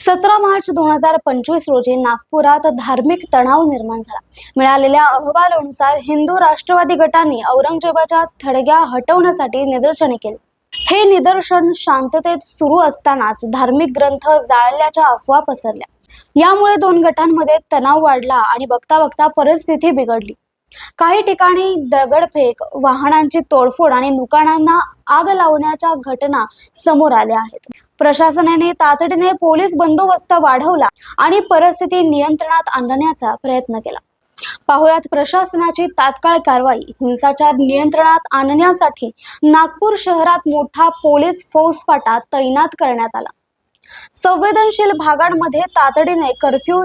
सतरा मार्च दोन हजार पंचवीस रोजी नागपुरात धार्मिक तणाव निर्माण झाला. मिळालेल्या अहवालानुसार हिंदू राष्ट्रवादी गटांनी औरंगजेबाच्या थडग्या हटवण्यासाठी निदर्शने केली. हे निदर्शन शांततेत सुरू असतानाच धार्मिक ग्रंथ जाळल्याच्या अफवा पसरल्या. यामुळे दोन गटांमध्ये तणाव वाढला आणि बघता बघता परिस्थिती बिघडली. काही ठिकाणी दगडफेक वाहनांची तोडफोड आणि दुकानांना आग लावण्याच्या घटना समोर आल्या आहेत. प्रशासनाने तातडीने पोलीस बंदोबस्त वाढवला आणि परिस्थिती नियंत्रणात आणण्याचा प्रयत्न केला. पाहुयात प्रशासनाची तात्काळ कारवाई हिंसाचार नियंत्रणात आणण्यासाठी नागपूर शहरात मोठा पोलीस फौजफाटा तैनात करण्यात आला. संवेदनशील भागांमध्ये तातडीने कर्फ्यू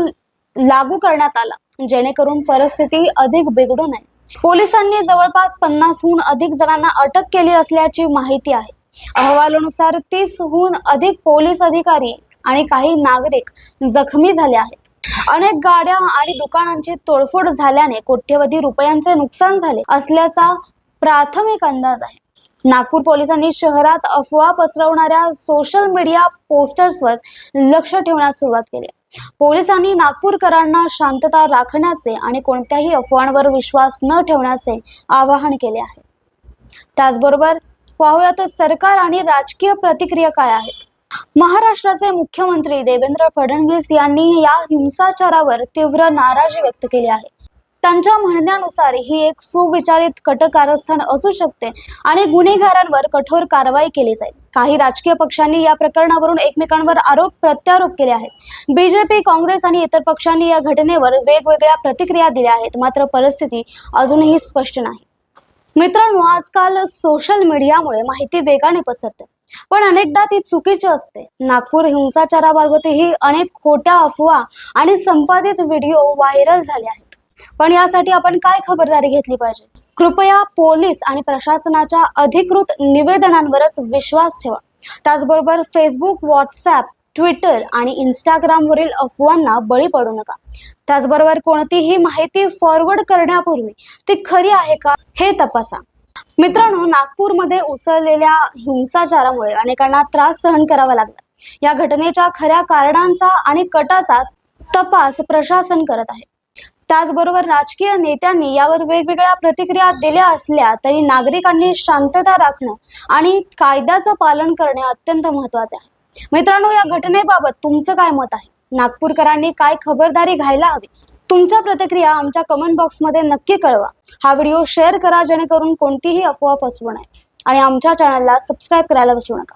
लागू करण्यात आला जेणेकरून परिस्थिती अधिक बिघडू नये. पोलिसांनी जवळपास पन्नासहून अधिक जणांना अटक केली असल्याची माहिती आहे. अहवालानुसार तीसहून अधिक पोलीस अधिकारी आणि काही नागरिक जखमी झाले आहेत. अनेक गाड्या आणि दुकानांची तोडफोड झाल्याने कोट्यवधी रुपयांचे नुकसान झाले असल्याचा प्राथमिक अंदाज आहे. नागपूर पोलिसांनी शहरात अफवा पसरवणाऱ्या सोशल मीडिया पोस्टर्सवर लक्ष ठेवण्यास सुरुवात केली. पोलिसांनी नागपूरकरांना शांतता राखण्याचे आणि कोणत्याही अफवांवर विश्वास न ठेवण्याचे आवाहन केले आहे. त्याचबरोबर पाहूयात सरकार आणि राजकीय प्रतिक्रिया काय आहेत? महाराष्ट्राचे मुख्यमंत्री देवेंद्र फडणवीस यांनी या हिंसाचारावर तीव्र नाराजी व्यक्त केली आहे. त्यांच्या म्हणण्यानुसार ही एक सुविचारित कट कारस्थान असू शकते आणि गुन्हेगारांवर कठोर कारवाई केली जाईल. काही राजकीय पक्षांनी या प्रकरणावरून एकमेकांवर आरोप प्रत्यारोप केले आहेत. बीजेपी काँग्रेस आणि इतर पक्षांनी या घटनेवर वेगवेगळ्या प्रतिक्रिया दिल्या आहेत. मात्र परिस्थिती अजूनही स्पष्ट नाही. मित्रांनो आजकाल सोशल मीडियामुळे माहिती वेगाने पसरते. पण अनेकदा ती चुकीची असते. नागपूर हिंसाचाराबाबतही अनेक खोट्या अफवा आणि संपादित व्हिडिओ व्हायरल झाले आहेत. पण यासाठी आपण काय खबरदारी घेतली पाहिजे? कृपया पोलीस आणि प्रशासनाच्या अधिकृत निवेदनांवरच विश्वास ठेवा. त्याचबरोबर फेसबुक व्हॉट्सॲप ट्विटर आणि इंस्टाग्रामवरील अफवांना बळी पडू नका. त्याचबरोबर कोणतीही माहिती फॉरवर्ड करण्यापूर्वी ती खरी आहे का हे तपासा. मित्रांनो नागपूरमध्ये उसळलेल्या हिंसाचारामुळे अनेकांना त्रास सहन करावा लागला. या घटनेच्या खऱ्या कारणांचा आणि कटाचा तपास प्रशासन करत आहे. त्याचबरोबर राजकीय नेत्यांनी यावर वेगवेगळ्या प्रतिक्रिया दिल्या असल्या तरी नागरिकांनी शांतता राखणं आणि कायद्याचं पालन करणे अत्यंत महत्त्वाचे आहे. मित्रांनो या घटनेबाबत तुमचं काय मत आहे? नागपूरकरांनी काय खबरदारी घ्यायला हवी? तुमच्या प्रतिक्रिया आमच्या कमेंट बॉक्समध्ये नक्की कळवा. हा व्हिडिओ शेअर करा जेणेकरून कोणतीही अफवा पसरू नये. आणि आमच्या चॅनलला सबस्क्राईब करायला विसरू नका.